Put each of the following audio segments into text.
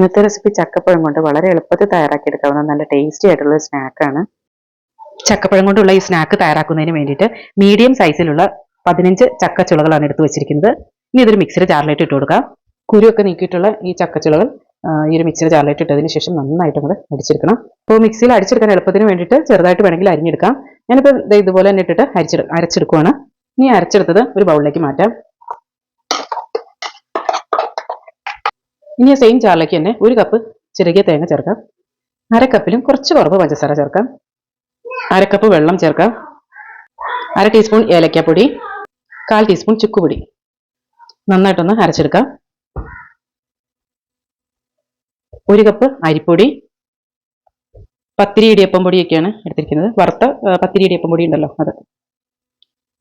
ഇന്നത്തെ റെസിപ്പി ചക്കപ്പഴം കൊണ്ട് വളരെ എളുപ്പത്തിൽ തയ്യാറാക്കി എടുക്കാവുന്ന നല്ല ടേസ്റ്റി ആയിട്ടുള്ള സ്നാക്കാണ് ചക്കപ്പഴം കൊണ്ടുള്ള ഈ സ്നാക്ക് തയ്യാറാക്കുന്നതിന് വേണ്ടിയിട്ട് മീഡിയം സൈസിലുള്ള പതിനഞ്ച് ചക്കച്ചുളകളാണ് എടുത്തു വെച്ചിരിക്കുന്നത്. ഇനി ഇതൊരു മിക്സിയുടെ ജാറിലേക്ക് ഇട്ട് കൊടുക്കാം. കുരുവൊക്കെ നീക്കിയിട്ടുള്ള ഈ ചക്കച്ചുളകൾ ഈ ഒരു മിക്സിയുടെ ജാറിലേക്ക് ഇട്ടതിന് ശേഷം നന്നായിട്ട് നമ്മൾ അടിച്ചെടുക്കണം. അപ്പോൾ മിക്സിയിൽ അടിച്ചെടുക്കാൻ എളുപ്പത്തിന് വേണ്ടിയിട്ട് ചെറുതായിട്ട് വേണമെങ്കിൽ അരിഞ്ഞെടുക്കാം. ഞാനിപ്പോൾ ഇതുപോലെ തന്നെ ഇട്ടിട്ട് അരിച്ചെടു അരച്ചെടുക്കുവാണ്. ഇനി അരച്ചെടുത്തത് ഒരു ബൗളിലേക്ക് മാറ്റാം. ഇനി സെയിം ചാറിലേക്ക് തന്നെ ഒരു കപ്പ് ചിരകിയ തേങ്ങ ചേർക്കാം. അര കപ്പിലും കുറച്ച് കുറവ് പഞ്ചസാര ചേർക്കാം. അര കപ്പ് വെള്ളം ചേർക്കാം. അര ടീസ്പൂൺ ഏലക്കപ്പൊടി കാൽ ടീസ്പൂൺ ചുക്കുപൊടി. നന്നായിട്ടൊന്ന് അരച്ചെടുക്കാം. ഒരു കപ്പ് അരിപ്പൊടി പത്തിരി ഇടിയപ്പം പൊടിയൊക്കെയാണ് എടുത്തിരിക്കുന്നത്. വറുത്ത പത്തിരി ഇടിയപ്പം പൊടി ഉണ്ടല്ലോ അത്.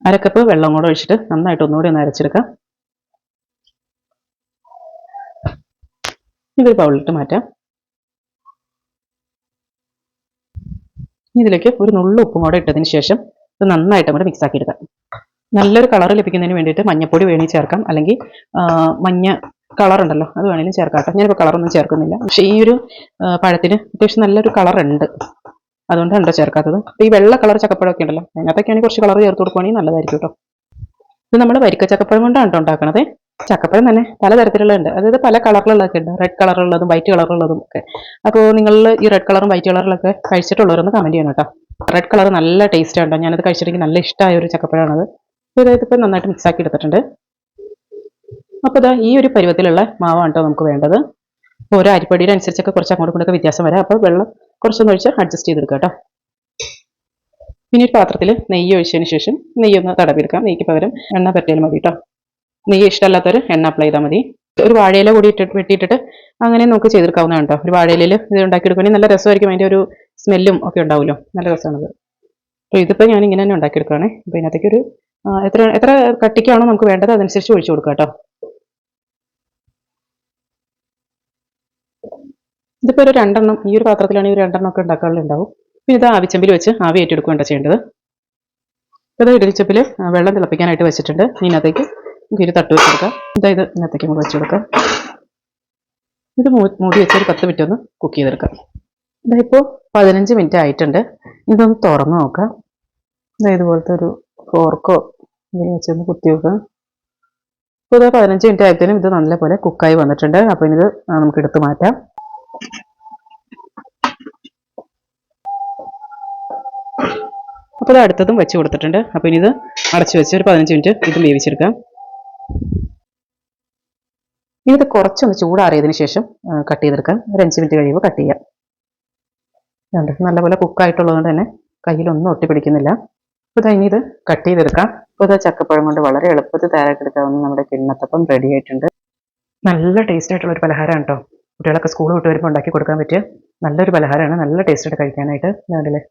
അര കപ്പ് വെള്ളം കൂടെ ഒഴിച്ചിട്ട് നന്നായിട്ട് ഒന്നുകൂടി ഒന്ന് അരച്ചെടുക്കാം. ഇതൊരു ബൗളിലിട്ട് മാറ്റാം. ഇതിലേക്ക് ഒരു നുള്ളു ഉപ്പും കൂടെ ഇട്ടതിന് ശേഷം ഇത് നന്നായിട്ട് അങ്ങോട്ട് മിക്സ് എടുക്കാം നല്ലൊരു കളർ ലഭിക്കുന്നതിന് വേണ്ടിയിട്ട് മഞ്ഞപ്പൊടി വേണി ചേർക്കാം. അല്ലെങ്കിൽ മഞ്ഞ കളർ ഉണ്ടല്ലോ അത് വേണമെങ്കിലും ചേർക്കാം ഞാനിപ്പോൾ കളറൊന്നും ചേർക്കുന്നില്ല. പക്ഷേ ഈ ഒരു പഴത്തിന് അത്യാവശ്യം നല്ലൊരു കളർ ഉണ്ട്. അതുകൊണ്ടാണ് കേട്ടോ ചേർക്കാത്തത്. അപ്പോൾ ഈ വെള്ള കളർ ചക്കപ്പഴമൊക്കെ ഉണ്ടല്ലോ അതിനകത്തൊക്കെയാണെങ്കിൽ കുറച്ച് കളർ ചേർത്ത് കൊടുക്കുവാണെങ്കിൽ നല്ലതായിരിക്കും കേട്ടോ ഇത് നമ്മൾ വരിക്ക ചക്കപ്പഴം കൊണ്ടാണ് കേട്ടോ ഉണ്ടാക്കണത്. ചക്കപ്പഴം തന്നെ പലതരത്തിലുള്ളതുണ്ട് അതായത് പല കളറിലുള്ളതൊക്കെ ഉണ്ട്. റെഡ് കളറുള്ളതും വൈറ്റ് കളറുള്ളതും ഒക്കെ. അപ്പോൾ നിങ്ങൾ ഈ റെഡ് കളറും വൈറ്റ് കളറിലൊക്കെ കഴിച്ചിട്ടുള്ളവരൊന്ന് കമന്റ് ചെയ്യണം കേട്ടോ. റെഡ് കളർ നല്ല ടേസ്റ്റ് ഉണ്ടോ? ഞാനത് കഴിച്ചിട്ടുണ്ടെങ്കിൽ നല്ല ഇഷ്ടമായ ഒരു ചക്കപ്പഴമാണത്. ഇപ്പോൾ നന്നായിട്ട് മിക്സ് ആക്കി എടുത്തിട്ടുണ്ട്. അപ്പോൾ ഇതാ ഈ ഒരു പരുവത്തിലുള്ള മാവാണ് കേട്ടോ നമുക്ക് വേണ്ടത്. അപ്പോൾ ഓരോ അരിപ്പടിയുടെ അനുസരിച്ചൊക്കെ കുറച്ച് അങ്ങോട്ടും ഇങ്ങോട്ടൊക്കെ വ്യത്യാസം വരാം. അപ്പോൾ വെള്ളം കുറച്ചൊന്ന് ഒഴിച്ച് അഡ്ജസ്റ്റ് ചെയ്തെടുക്കുക കേട്ടോ. പിന്നെ ഒരു പാത്രത്തിൽ നെയ്യ് ഒഴിച്ചതിന് ശേഷം നെയ്യൊന്ന് തടവിയെടുക്കാം. നെയ്ക്ക് പകരം എണ്ണ പറ്റിയാൽ മതി കേട്ടോ. നെയ്യ് ഇഷ്ടമല്ലാത്തവർ എണ്ണ അപ്ലൈ ചെയ്താൽ മതി. ഒരു വാഴയില കൂടി ഇട്ടിട്ട് വെട്ടിയിട്ടിട്ട് അങ്ങനെ നമുക്ക് ചെയ്തെടുക്കാവുന്നതാണ് കേട്ടോ ഒരു വാഴയിലയിൽ ഇത് ഉണ്ടാക്കിയെടുക്കുകയാണെങ്കിൽ നല്ല രസമായിരിക്കും. അതിന്റെ ഒരു സ്മെല്ലും ഒക്കെ ഉണ്ടാവുമല്ലോ. നല്ല രസമാണത്. അപ്പോൾ ഇതിപ്പോൾ ഞാൻ ഇങ്ങനെ തന്നെ ഉണ്ടാക്കിയെടുക്കുകയാണ് അപ്പോൾ ഇതിനകത്തേക്ക് ഒരു എത്ര എത്ര കട്ടിക്കാണോ നമുക്ക് വേണ്ടത് അതനുസരിച്ച് ഒഴിച്ചു കൊടുക്കുക കേട്ടോ ഇതിപ്പോൾ ഒരു രണ്ടെണ്ണം ഈ ഒരു പാത്രത്തിലാണെങ്കിൽ ഒരു രണ്ടെണ്ണം ഒക്കെ ഉണ്ടാക്കാറുണ്ടാവും. പിന്നെ ഇത് ആവിച്ചമ്പിൽ വെച്ച് ആവി ഏറ്റെടുക്കുകയാണ് ചെയ്യേണ്ടത്. ഇത് ഇടിച്ചപ്പിൽ വെള്ളം തിളപ്പിക്കാനായിട്ട് വെച്ചിട്ടുണ്ട്. ഇതിനകത്തേക്ക് നമുക്ക് തട്ട് വെച്ച് കൊടുക്കാം ഇതായത് ഇതിനകത്തേക്ക് നമുക്ക് വെച്ച് കൊടുക്കാം ഇത് മൂടി വെച്ചൊരു പത്ത് മിനിറ്റ് ഒന്ന് കുക്ക് ചെയ്തെടുക്കാം. ഇതായിപ്പോൾ പതിനഞ്ച് മിനിറ്റ് ആയിട്ടുണ്ട്. ഇതൊന്ന് തുറന്ന് നോക്കാം. ഇതാ ഇതുപോലത്തെ ഒരു ഫോർക്കോ ഇതിൽ വെച്ചൊന്ന് കുത്തി വെക്കാം ഇപ്പോൾ ഇത് പതിനഞ്ച് മിനിറ്റ് ആയപ്പോഴും ഇത് നല്ലപോലെ കുക്കായി വന്നിട്ടുണ്ട്. അപ്പോൾ ഇനി ഇത് നമുക്ക് എടുത്ത് മാറ്റാം. അപ്പോൾ ഇത് അടുത്തതും വെച്ച് കൊടുത്തിട്ടുണ്ട്. അപ്പോൾ ഇനി ഇത് അടച്ചു വെച്ച് ഒരു പതിനഞ്ച് മിനിറ്റ് ഇത് വേവിച്ചെടുക്കാം. ഇനി ഇത് കുറച്ചൊന്ന് ചൂടാറിയതിന് ശേഷം കട്ട് ചെയ്തെടുക്കാം ഒരു അഞ്ച് മിനിറ്റ് കഴിയുമ്പോൾ കട്ട് ചെയ്യാം. ഉണ്ട് നല്ലപോലെ കുക്കായിട്ടുള്ളതുകൊണ്ട് തന്നെ കയ്യിലൊന്നും ഒട്ടിപ്പിടിക്കുന്നില്ല അപ്പോൾ ഇതാ ഇനി ഇത് കട്ട് ചെയ്തെടുക്കാം. അപ്പോൾ ഇതാ ചക്കപ്പഴം കൊണ്ട് വളരെ എളുപ്പത്തിൽ തയ്യാറാക്കിയെടുക്കാവുന്ന നമ്മുടെ കിണ്ണത്തപ്പം റെഡി ആയിട്ടുണ്ട്. നല്ല ടേസ്റ്റ് ആയിട്ടുള്ള ഒരു പലഹാരമാണ് കേട്ടോ കുട്ടികളൊക്കെ സ്കൂൾ വിട്ട് വരുമ്പോൾ ഉണ്ടാക്കി കൊടുക്കാൻ പറ്റിയ നല്ലൊരു പലഹാരമാണ് നല്ല ടേസ്റ്റ് ആയിട്ട് കഴിക്കാനായിട്ട് കണ്ടില്ലേ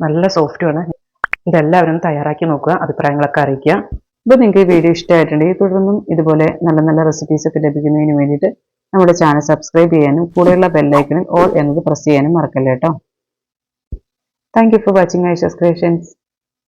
നല്ല സോഫ്റ്റുമാണ് ഇതെല്ലാവരും തയ്യാറാക്കി നോക്കുക അഭിപ്രായങ്ങളൊക്കെ അറിയിക്കുക. ഇപ്പോൾ നിങ്ങൾക്ക് ഈ വീഡിയോ ഇഷ്ടമായിട്ടുണ്ടെങ്കിൽ തുടർന്നും ഇതുപോലെ നല്ല നല്ല റെസിപ്പീസ് ഒക്കെ ലഭിക്കുന്നതിന് വേണ്ടിയിട്ട് നമ്മുടെ ചാനൽ സബ്സ്ക്രൈബ് ചെയ്യാനും കൂടെയുള്ള ബെല്ലൈക്കണിൽ ഓൾ എന്നത് പ്രസ് ചെയ്യാനും മറക്കല്ലേ കേട്ടോ thank you for watching Aisha's creations